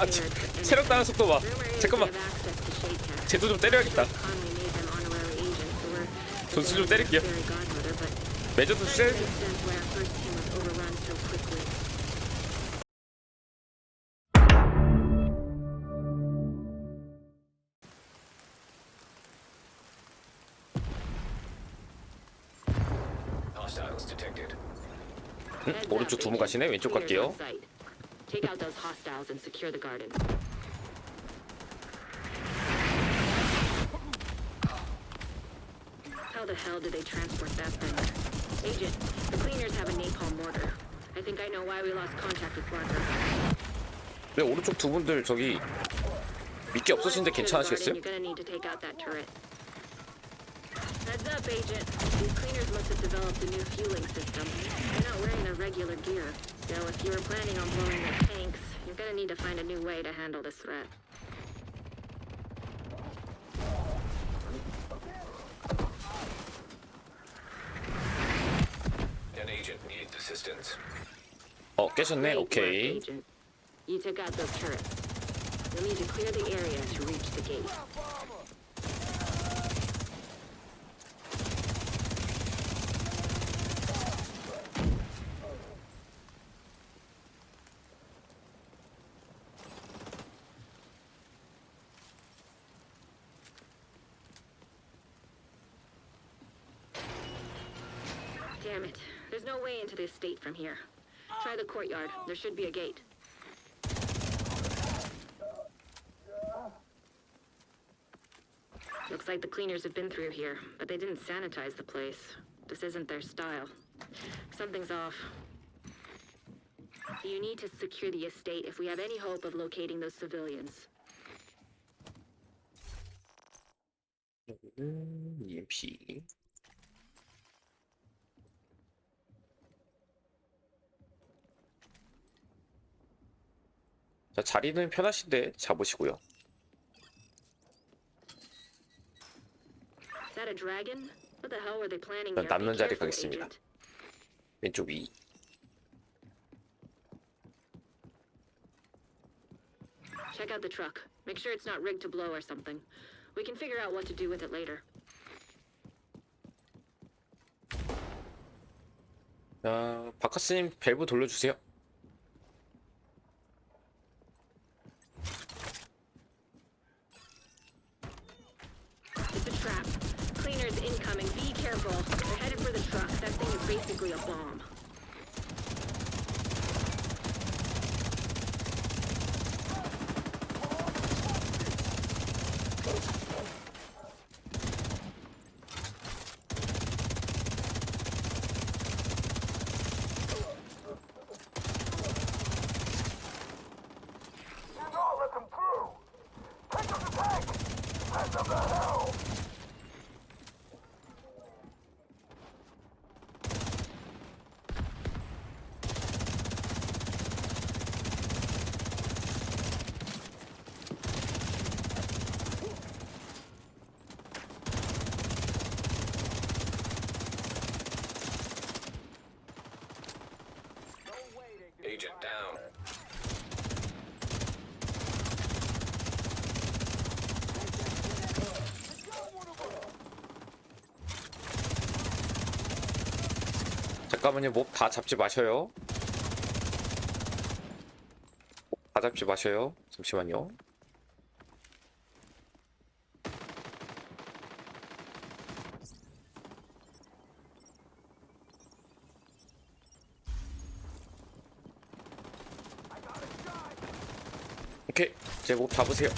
prepared 체-. 체력 따는 속도 봐. 잠깐만. 쟤도 좀 때려야겠다. 돈수 좀 때릴게요. 매저도 쎄. 응? 오른쪽 agent. 가시네. 왼쪽 갈게요. on site. Take out those hostiles and secure the garden. How the hell did they transport that thing? Agent, the cleaners have a napalm mortar. I think I know why we lost contact with Barker. 네, 오른쪽 두 분들 저기 미끼 없으신데 Once secure the 괜찮으시겠어요? garden, You're gonna need to take out that turret. Heads up, Agent. These cleaners must have developed a new fueling system. They're not wearing their regular gear. So if you were planning on blowing their tanks, you're gonna need to find a new way to handle this threat. An agent needs assistance. 어 깨셨네. Great work, 오케이. Agent. You took out those turrets. You'll need to clear the area to reach the gate. Damn it. There's no way into the estate from here. Try the courtyard. There should be a gate. Looks like the cleaners have been through here, but they didn't sanitize the place. This isn't their style. Something's off. You need to secure the estate if we have any hope of locating those civilians. Mm, 음, EMP. 자 자리는 편하신데 잡으시고요. 남는 자리 가겠습니다. 왼쪽 위. Check out the truck. Make sure it's not rigged to blow or something. We can figure out what to do with it later. 자 바카스님 밸브 돌려주세요. That thing is basically a bomb. 잠깐만요. 몹 다 잡지 마셔요. 몹다 잡지 마셔요. 잠시만요. 오케이. 이제 몹 잡으세요.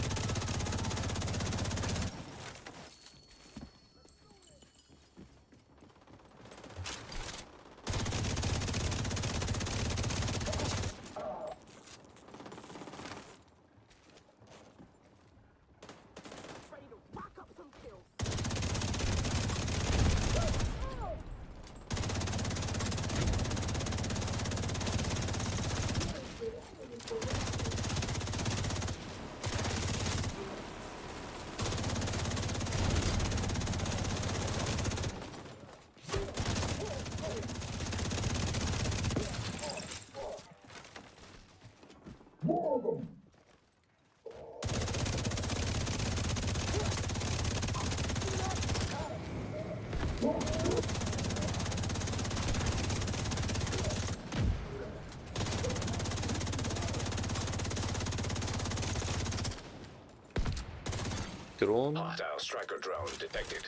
드론 Hostile striker drone detected.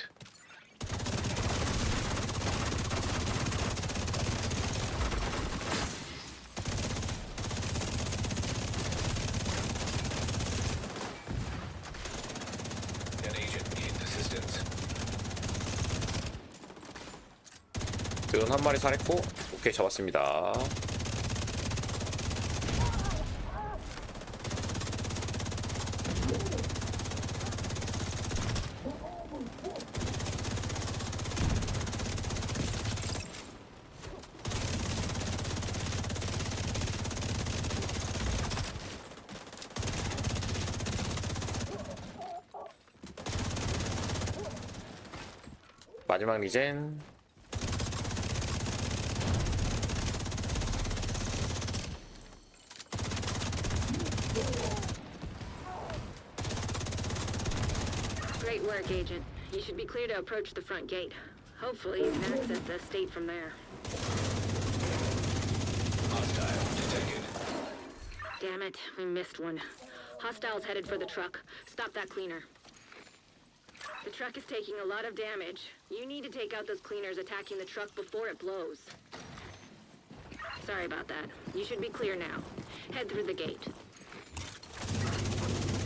An agent needs assistance. 드론 한 마리 살했고 오케이 잡았습니다 마지막 리젠 Great work, Agent. You should be clear to approach the front gate. Hopefully, you can access the estate from there. Hostile detected. Damn it, we missed one. Hostiles headed for the truck. Stop that cleaner. The truck is taking a lot of damage. You need to take out those cleaners attacking the truck before it blows. Sorry about that. You should be clear now. Head through the gate.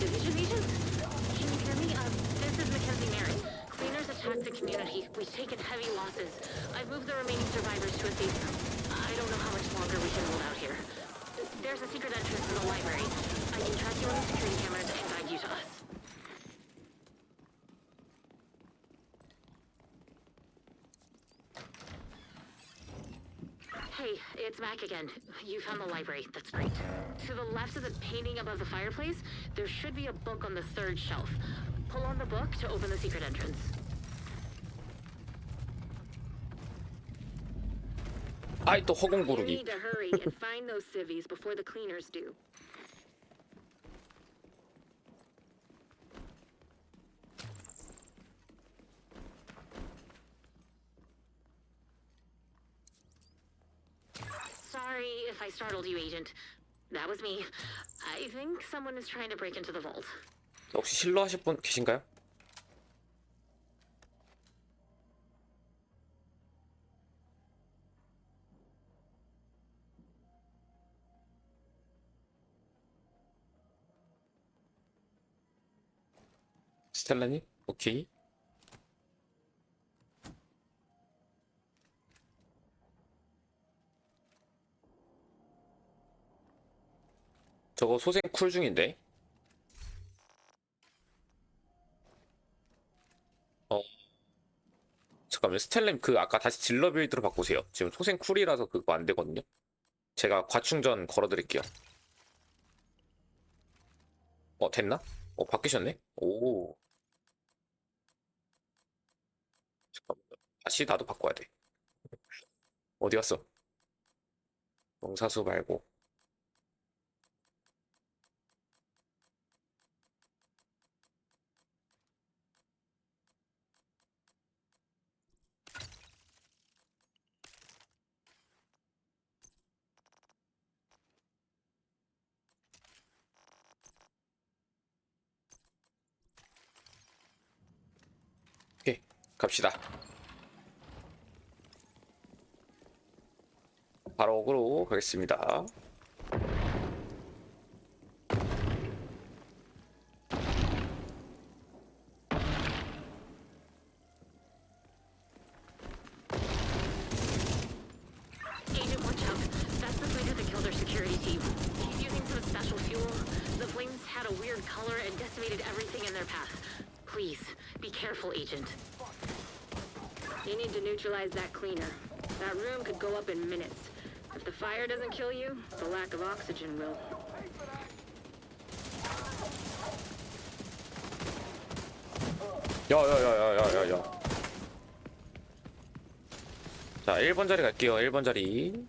Division agents? Can you hear me? Uh, this is Mackenzie Merritt. Cleaners attacked the community. We've taken heavy losses. I've moved the remaining survivors to a safe room. I don't know how much longer we can hold out here. There's a secret entrance in the library. I can track you on the security cameras and guide you to us. Hey, it's Mac again. You found the library. That's great. To the left of the painting above the fireplace, there should be a book on the third shelf. Pull on the book to open the secret entrance. 아이 또 허공 You 고르기 need to hurry and find those civvies before the cleaners do. If I startled you, Agent. That was me. I think someone is trying to break into the vault. 혹시 실로 하실 분 계신가요? 스텔라님? 오케이 저거 소생 쿨 중인데? 어. 잠깐만요. 스텔렘 그 아까 다시 질러 빌드로 바꾸세요. 지금 소생 쿨이라서 그거 안 되거든요. 제가 과충전 걸어 드릴게요. 어 됐나? 어 바뀌셨네? 오. 잠깐만요. 다시 나도 바꿔야 돼. 어디 갔어? 명사수 말고 오케이 갑시다 바로 어그로 가겠습니다 Agent, watch out. That's the cleaner that killed our security team. He's using some special fuel. The flames had a weird color and decimated everything in their path. Please, be careful, Agent. You need to neutralize that cleaner. That room could go up in minutes. If the fire doesn't kill you, the lack of oxygen will. 야야야야야야야 자 1번 자리 갈게요 1번 자리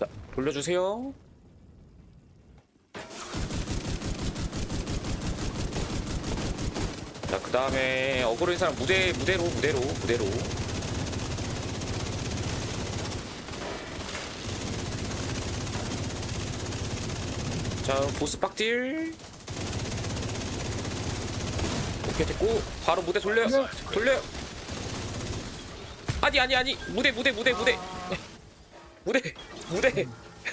자 돌려주세요 자 그 다음에 어그로인 사람 무대 무대로 무대로 무대로. 자 보스 빡딜. 오케이 됐고. 바로 무대 돌려요 돌려요 아니 아니 아니. 무대 무대 무대 무대. 무대 무대.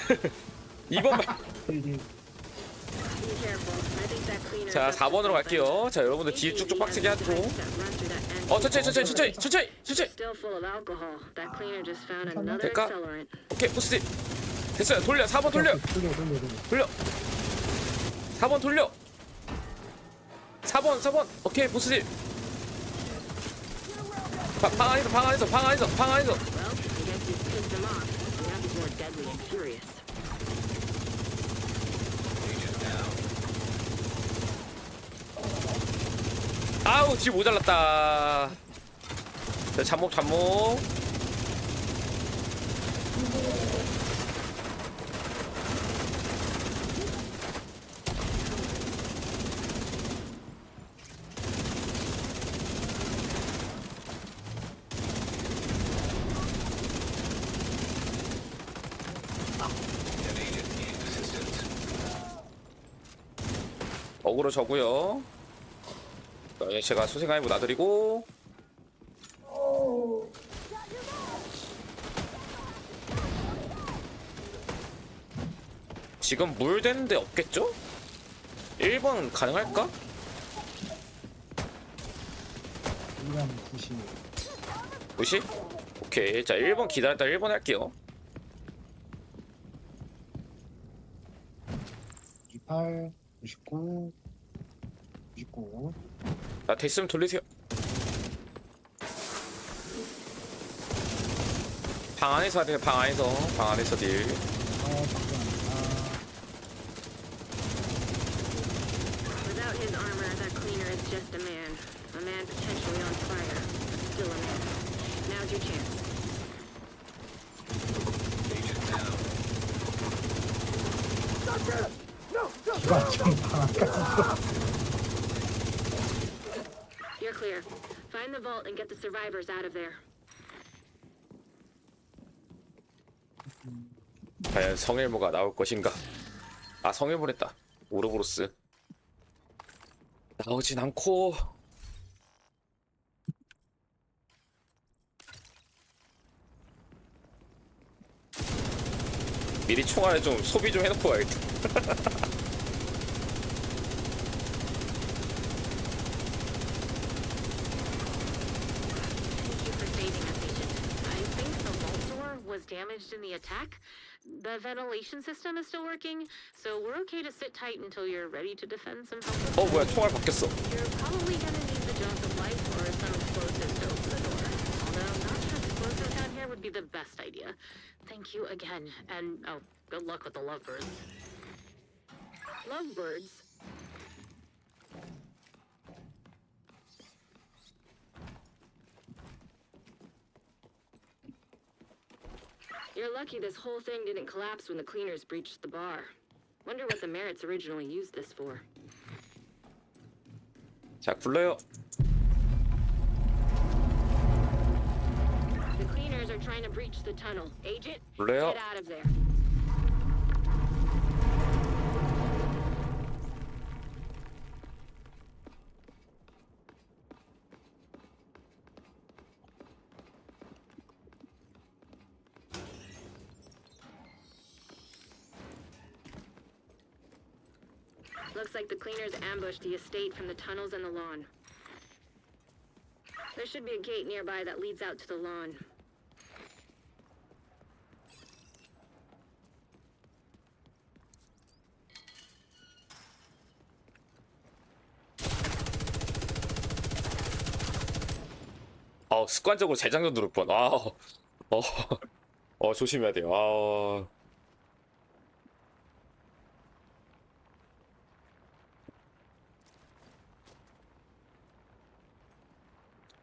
이번만 자 is 4번으로 갈게요 자 여러분들 뒤에 쭉쭉 that end 어 천천히 천천히 천천히 천천히 천천히 될까? 오케이 포스트 됐어요 돌려 4번 돌려 돌려 돌려 돌려 돌려 4번 돌려 4번 4번 오케이 보스님 방, 방 안에서 방 안에서 방 안에서 방 안에서 아우 뒤 모자랐다 자, 잠목 잠목. 어그로 저고요 자, 제가 소생하이브 놔드리고 지금 물 되는데 없겠죠? 1번 가능할까? 이란 90 무시? 오케이 자 1번 기다렸다 1번 할게요 98 99 99 자 됐으면 돌리세요 방 안에서 하세요 방 안에서 방 안에서 딜아 잠깐만 Without his armor, that cleaner is just a man. A man potentially on fire, but still a man. Now's your chance. Agent down. 아 기가 좀 방아까지 the vault and get the survivors out of there. 과연 성일모가 나올 것인가? 아 성일모랬다. 오르보로스. 나오진 않고. 미리 총알에 좀 소비 좀 해놓고 가야겠다 in the attack. The ventilation system is still working, so we're okay to sit tight until you're ready to defend some help. 어 뭐야 총알 바뀌었어 You're probably gonna need the jaws of life or some explosives to open the door. Although not sure explosives down here would be the best idea. Thank you again, and oh, good luck with the lovebirds. Lovebirds? You're lucky this whole thing didn't collapse when the cleaners breached the bar. Wonder what the Merits originally used this for. 자 굴러요 The cleaners are trying to breach the tunnel. Agent, 굴러요 get out of there. Looks like the cleaners ambushed the estate from the tunnels and the lawn. There should be a gate nearby that leads out to the lawn. 어 습관적으로 재장전 누를 뻔. 아, 어, 어 조심해야 돼요. 아,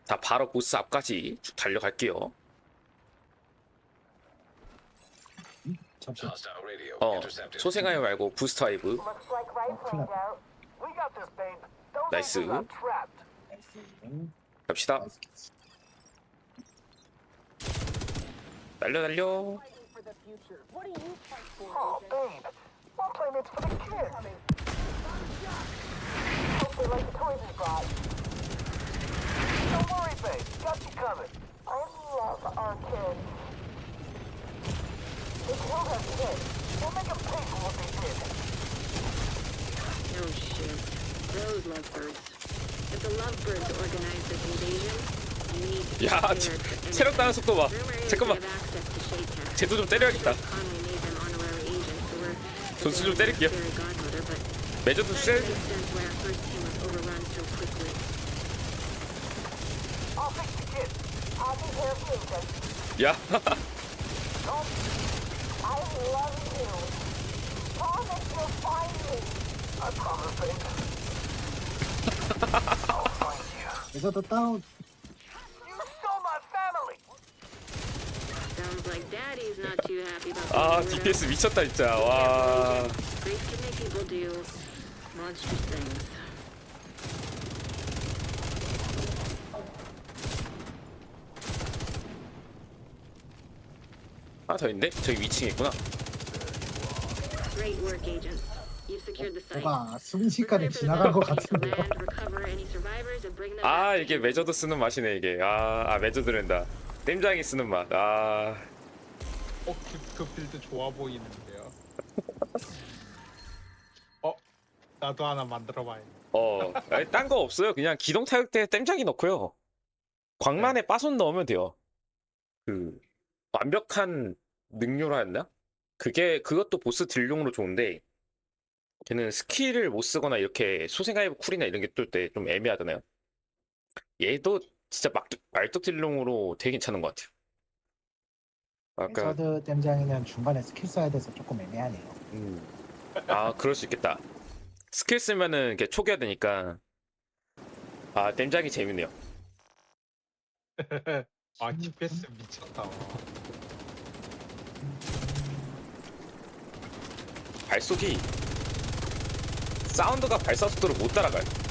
자 바로 보스 앞까지 쭉 달려갈게요. 잠시 Hostile radio 어. 소생하이 말고 부스터 하이브. Trapped. 갑시다. 나이스 달려 달려. for the future. What do you fight for? Oh. Oh shit. Those lovebirds. If the lovebirds organize this invasion, you need to 야, 체-. 체력 따는 속도 봐. 잠깐만. 쟤도 좀 때려야겠다. 존수 좀 때릴게요. 매저도 쎄. then. 야, I love you. Promise you'll find me. I promise, babe. I'll find you. 레저드 다운. You stole my family! Sounds like Daddy's not too happy about the 아 weirdo. DPS 미쳤다 진짜. 와. Grace can make people do monstrous things. 하나 더 있는데? 저기 위층에 있구나. Great work, agents. You've secured the site. 뭐가 순식간에 지나간 것 같은데요. land, recover any survivors, and bring them 아 back. 이게 매저드 쓰는 맛이네 이게. 아, 아 매저드랜다. 땜장이 쓰는 맛. 아. 어, 그, 그 빌드 좋아 보이는데요. 어, 나도 하나 만들어봐야. 어, 딴 거 없어요. 그냥 기동 타격대 땜장이 넣고요. 광란에 빠손 넣으면 돼요. 그 완벽한 능료라 했나? 그게 그것도 보스 딜용으로 좋은데 걔는 스킬을 못 쓰거나 이렇게 소생하이브 쿨이나 이런 게 뜰 때 좀 애매하잖아요. 얘도 진짜 막 말뚝 딜용으로 되게 괜찮은 것 같아요. 아까 레저드 댐장이는 중간에 스킬 써야 돼서 조금 애매하네요. 음. 아, 그럴 수 있겠다. 스킬 쓰면은 이렇게 초기화 되니까. 아, 땜장이 재밌네요. 아, GPS 미쳤다. 발속이 사운드가 발사 속도를 못 따라가요.